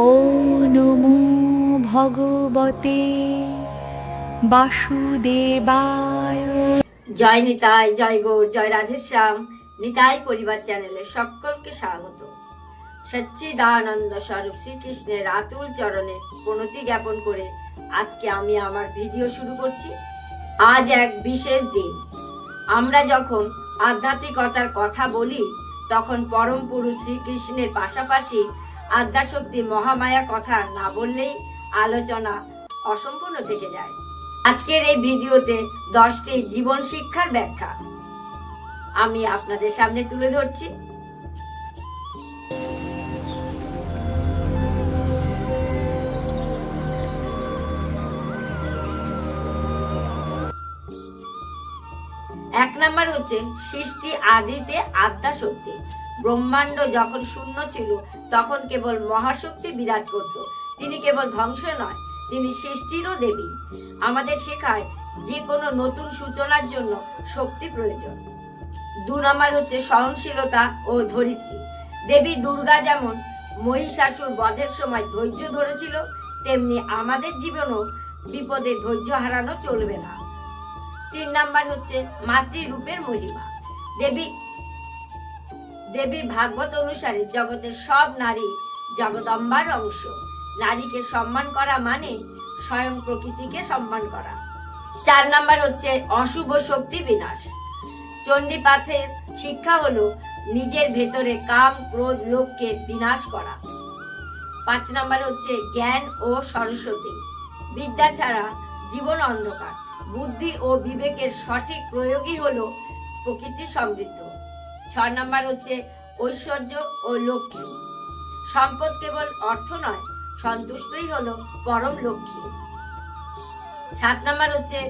ও নমো ভগবতে বাসুদেবায়। জয় নিতাই, জয় গৌর, জয় রাধেশ্যাম নিতাই পরিবার চ্যানেলে সকলকে স্বাগত। সচ্চিদানন্দ স্বরূপ শ্রীকৃষ্ণের আতুল চরণে প্রণতি জ্ঞাপন করে আজকে আমি আমার ভিডিও শুরু করছি। আজ এক বিশেষ দিন। আমরা যখন আধ্যাত্মিকতার কথা বলি, তখন পরম পুরুষ শ্রীকৃষ্ণের পাশাপাশি আদ্যাশক্তি মহামায়া কথা না বললেই আলোচনা অসম্পূর্ণ থেকে যায়। আজকের এই ভিডিওতে দশটি জীবন শিক্ষার ব্যাখ্যা। আমি আপনাদের সামনে তুলে ধরছি। এক নাম্বার হচ্ছে সৃষ্টি আদিতে আদ্যা শক্তি ব্রহ্মাণ্ড যখন শূন্য ছিল, তখন কেবল মহাশক্তি বিরাজ করত। তিনি কেবল ধ্বংস নয়, তিনি সৃষ্টিরও দেবী। আমাদের শেখায় যে কোনো নতুন সূচনার জন্য শক্তি প্রয়োজন। দু নম্বর হচ্ছে সহনশীলতা ও ধরিত্রী। দেবী দুর্গা যেমন মহিষাসুর বধের সময় ধৈর্য ধরেছিল, তেমনি আমাদের জীবনও বিপদে ধৈর্য হারানো চলবে না। তিন নাম্বার হচ্ছে মাতৃরূপের মহিমা। দেবী দেবী ভাগবত অনুসারে জগতের সব নারী জগদম্বার অংশ। নারীকে সম্মান করা মানে স্বয়ং প্রকৃতিকে সম্মান করা। চার নাম্বার হচ্ছে অশুভ শক্তি বিনাশ। চণ্ডীপাঠের শিক্ষা হলো নিজের ভেতরে কাম, ক্রোধ লোককে বিনাশ করা। পাঁচ নাম্বার হচ্ছে জ্ঞান ও সরস্বতী। বিদ্যা ছাড়া জীবন অন্ধকার। বুদ্ধি ও বিবেকের সঠিক প্রয়োগই হলো প্রকৃতি সমৃদ্ধ। ছয় নাম্বার হচ্ছে ঐশ্বর্য ও লক্ষ্মী। সম্পদ কেবল অর্থ নয়, সন্তুষ্টই হলো পরম লক্ষ্মী। সাত নাম্বার হচ্ছে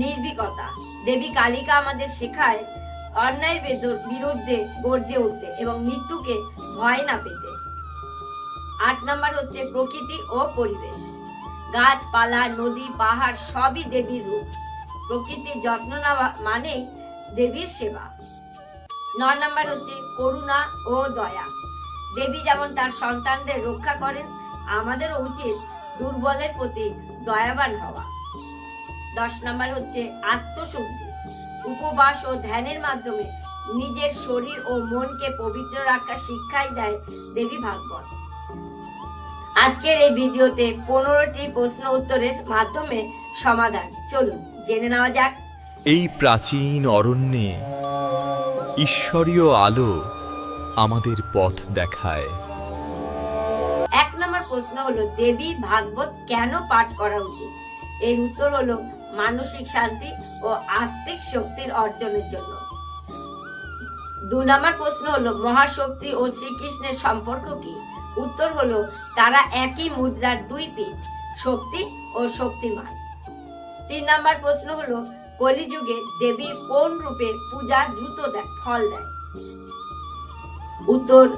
নির্ভীকতা। দেবী কালিকা আমাদের শেখায় অন্যায়ের বিরুদ্ধে গর্জে উঠতে এবং মৃত্যুকে ভয় না পেতে। আট নাম্বার হচ্ছে প্রকৃতি ও পরিবেশ। গাছপালা, নদী, পাহাড় সবই দেবীর রূপ। প্রকৃতির যত্ন নেওয়া মানেই দেবীর সেবা। নয় নাম্বার হচ্ছে করুণা ও দয়া। দেবী যেমন তার সন্তানদের রক্ষা করেন, আমাদেরও উচিত দুর্বলের প্রতি দয়াবান হওয়া। দশ নাম্বার হচ্ছে আত্মশুদ্ধি। উপবাস ও ধ্যানের মাধ্যমে নিজের শরীর ও মনকে পবিত্র রাখার শিক্ষাই দেয় দেবী ভাগবত। আজকের এই ভিডিওতে পনেরোটি প্রশ্ন উত্তরের মাধ্যমে সমাধান। চলুন, জেনে নেওয়া যাক। এই প্রাচীন অরণ্যে ঈশ্বরীয় আলো আমাদের পথ দেখায়। এক নম্বর প্রশ্ন হলো, দেবী ভাগবত কেন পাঠ করা উচিত? এর উত্তর হলো, মানসিক শান্তি ও আত্মিক শক্তির অর্জনের জন্য। দু নম্বর প্রশ্ন হলো, মহাশক্তি ও শ্রীকৃষ্ণের সম্পর্ক কি? উত্তর হলো, তারা একই মুদ্রার দুই পিঠ, শক্তি ও শক্তিমান। তিন নম্বর প্রশ্ন হলো কলিযুগে দেবীর কোন রূপে পূজা দ্রুত দেয়, ফল দেয়? উত্তর,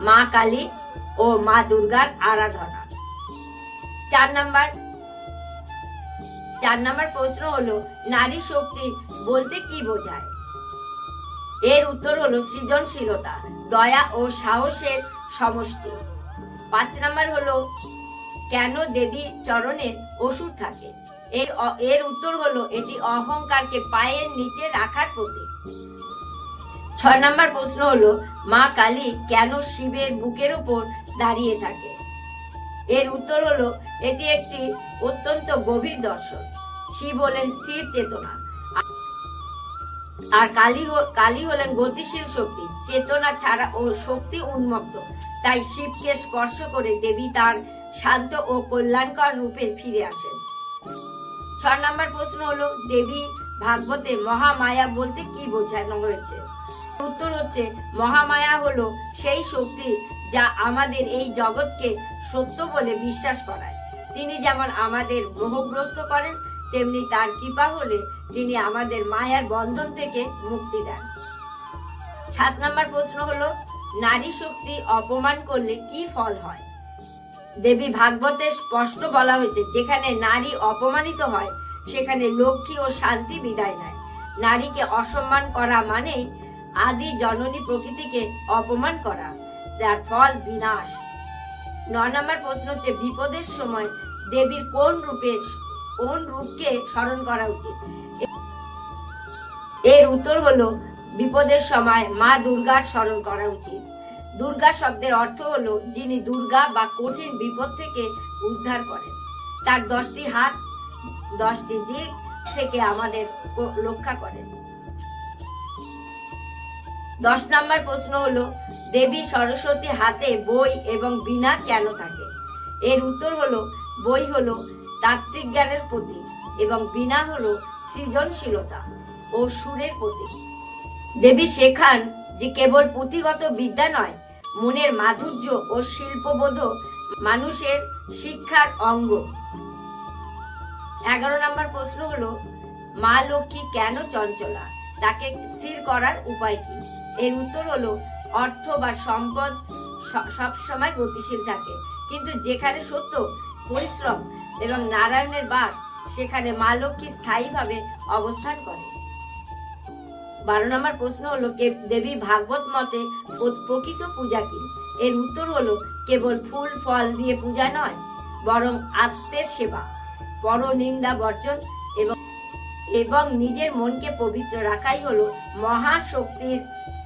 মা কালী ও মা দুর্গার আরাধনা। চার নাম্বার। চার নাম্বার প্রশ্ন হলো, নারী শক্তি বলতে কি বোঝায়? এর উত্তর হলো সৃজনশীলতা, দয়া ও সাহসের সমষ্টি। পাঁচ নাম্বার হলো, কেন দেবী চরণে অসুর থাকে? অ- এর উত্তর হলো এটি অহংকারকে পায়ের নিচে রাখার প্রতীক। ছয় নম্বর প্রশ্ন হলো, মা কালী কেন শিবের বুকের উপর দাঁড়িয়ে থাকে? এর উত্তর হলো, এটি একটি অত্যন্ত গভীর দর্শন। শিব হলেন স্থির চেতনা। আর কালী কালী হলেন গতিশীল শক্তি। চেতনা ছাড়া ও শক্তি উন্মুক্ত তাই শিবকে স্পর্শ করে দেবী তার শান্ত ও কল্যাণকর রূপে ফিরে আসেন। ছ নম্বর প্রশ্ন হলো, দেবী ভাগবতে মহামায়া বলতে কি বোঝানো হয়েছে? উত্তর হচ্ছে, মহামায়া হলো সেই শক্তি যা আমাদের এই জগৎকে সত্য বলে বিশ্বাস করায়। তিনি যেমন আমাদের মোহগ্রস্ত করেন, তেমনি তার কৃপা হলে তিনি আমাদের মায়ার বন্ধন থেকে মুক্তি দেন। সাত নম্বর প্রশ্ন হলো, নারী শক্তি অপমান করলে কি ফল হয়? দেবী ভাগবতে স্পষ্ট বলা হয়েছে, যেখানে নারী অপমানিত হয়, সেখানে লক্ষ্মী ও শান্তি বিদায় নেয়। নারীকে অসম্মান করা মানেই আদি জননী প্রকৃতিকে অপমান করা, যার ফল বিনাশ। ন নম্বর প্রশ্ন হচ্ছে, বিপদের সময় দেবীর কোন রূপে, কোন রূপকে স্মরণ করা উচিত? এর উত্তর হলো, বিপদের সময় মা দুর্গার স্মরণ করা উচিত। দুর্গা শব্দের অর্থ হলো যিনি দুর্গা বা কঠিন বিপদ থেকে উদ্ধার করেন। তার দশটি হাত, দশটি দিক থেকে আমাদের রক্ষা করেন। দশ নম্বর প্রশ্ন হলো, দেবী সরস্বতী হাতে বই এবং বীণা কেন থাকে? এর উত্তর হলো, বই হলো তাত্ত্বিক জ্ঞানের প্রতীক এবং বীণা হলো সৃজনশীলতা ও সুরের প্রতীক। দেবী শেখান যে কেবল পুঁথিগত বিদ্যা নয় মনের মাধুর্য ও শিল্পবোধ মানুষের শিক্ষার অঙ্গ। এগারো নম্বর প্রশ্ন হলো, মা লক্ষ্মী কেন চঞ্চলা? তাকে স্থির করার উপায় কি? এর উত্তর হলো, অর্থ বা সম্পদ সব সময় গতিশীল থাকে। কিন্তু যেখানে সত্য, পরিশ্রম এবং নারায়ণের বাস, সেখানে মা লক্ষ্মী স্থায়ীভাবে অবস্থান করে। বারো নম্বর প্রশ্ন হলো, কে দেবী ভাগবত মতে প্রকৃত পূজা কি? এর উত্তর হলো, কেবল ফুল, ফল দিয়ে পূজা নয়, বরং আত্মের সেবা পর নিন্দা বর্জন এবং এবং নিজের মনকে পবিত্র রাখাই হলো মহাশক্তির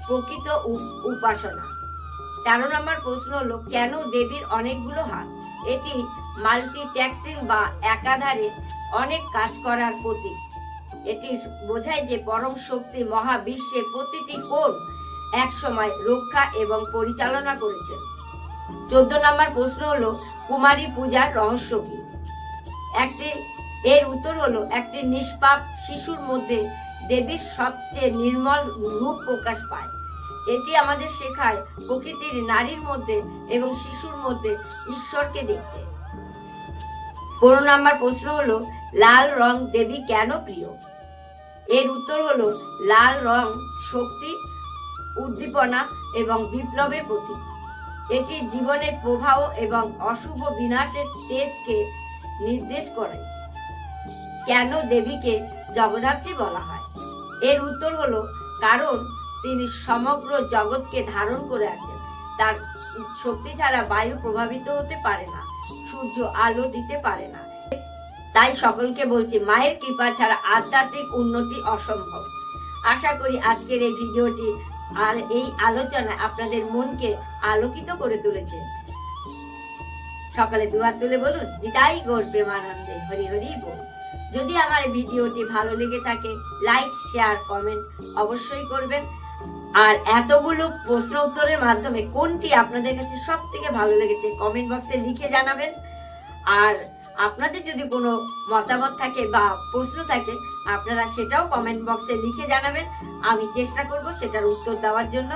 প্রকৃত উপাসনা। তেরো নম্বর প্রশ্ন হলো, কেন দেবীর অনেকগুলো হাত? এটি মাল্টিট্যাক্সিং বা একাধারে অনেক কাজ করার প্রতীক। এটি বোঝায় যে পরম শক্তি মহাবিশ্বের প্রতিটি কোণ এক সময় রক্ষা এবং পরিচালনা করেছেন চোদ্দ নম্বর প্রশ্ন হলো, কুমারী পূজার রহস্য কি? একটি, এর উত্তর হলো, একটি নিষ্পাপ শিশুর মধ্যে দেবীর সবচেয়ে নির্মল রূপ প্রকাশ পায়। এটি আমাদের শেখায় প্রকৃতির নারীর মধ্যে এবং শিশুর মধ্যে ঈশ্বরকে দেখতে। পনেরো নম্বর প্রশ্ন হলো, লাল রং দেবী কেন প্রিয়? এর উত্তর হলো লাল রং, শক্তি, উদ্দীপনা এবং বিপ্লবের প্রতীক। এটি জীবনের প্রবাহ এবং অশুভ বিনাশের তেজকে নির্দেশ করে। কেন দেবীকে জগদ্ধাত্রী বলা হয়? এর উত্তর হলো কারণ তিনি সমগ্র জগৎকে ধারণ করে আছেন। তার শক্তি ছাড়া বায়ু প্রভাবিত হতে পারে না, সূর্য আলো দিতে পারে না। তাই সকলকে বলছি, মায়ের কৃপা ছাড়া আধ্যাত্মিক উন্নতি অসম্ভব। আশা করি আজকের এই ভিডিওটি আর এই আলোচনা আপনাদের মনকে আলোকিত করে তুলেছে। সকালে দুয়ার তুলে বলুন দিদাই গোর প্রেমানন্দে, হরি হরি বল। যদি আমার ভিডিওটি ভালো লেগে থাকে, লাইক, শেয়ার, কমেন্ট অবশ্যই করবেন। আর এতগুলো প্রশ্ন উত্তরের মাধ্যমে কোনটি আপনাদের কাছে সব থেকে ভালো লেগেছে, কমেন্ট বক্সে লিখে জানাবেন। আর আপনাদের যদি কোনো মতামত থাকে বা প্রশ্ন থাকে, আপনারা সেটাও কমেন্ট বক্সে লিখে জানাবেন। আমি চেষ্টা করব সেটার উত্তর দেওয়ার জন্য।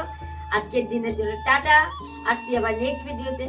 আজকের দিনের জন্য টাটা। আসছি আবার নেক্সট ভিডিওতে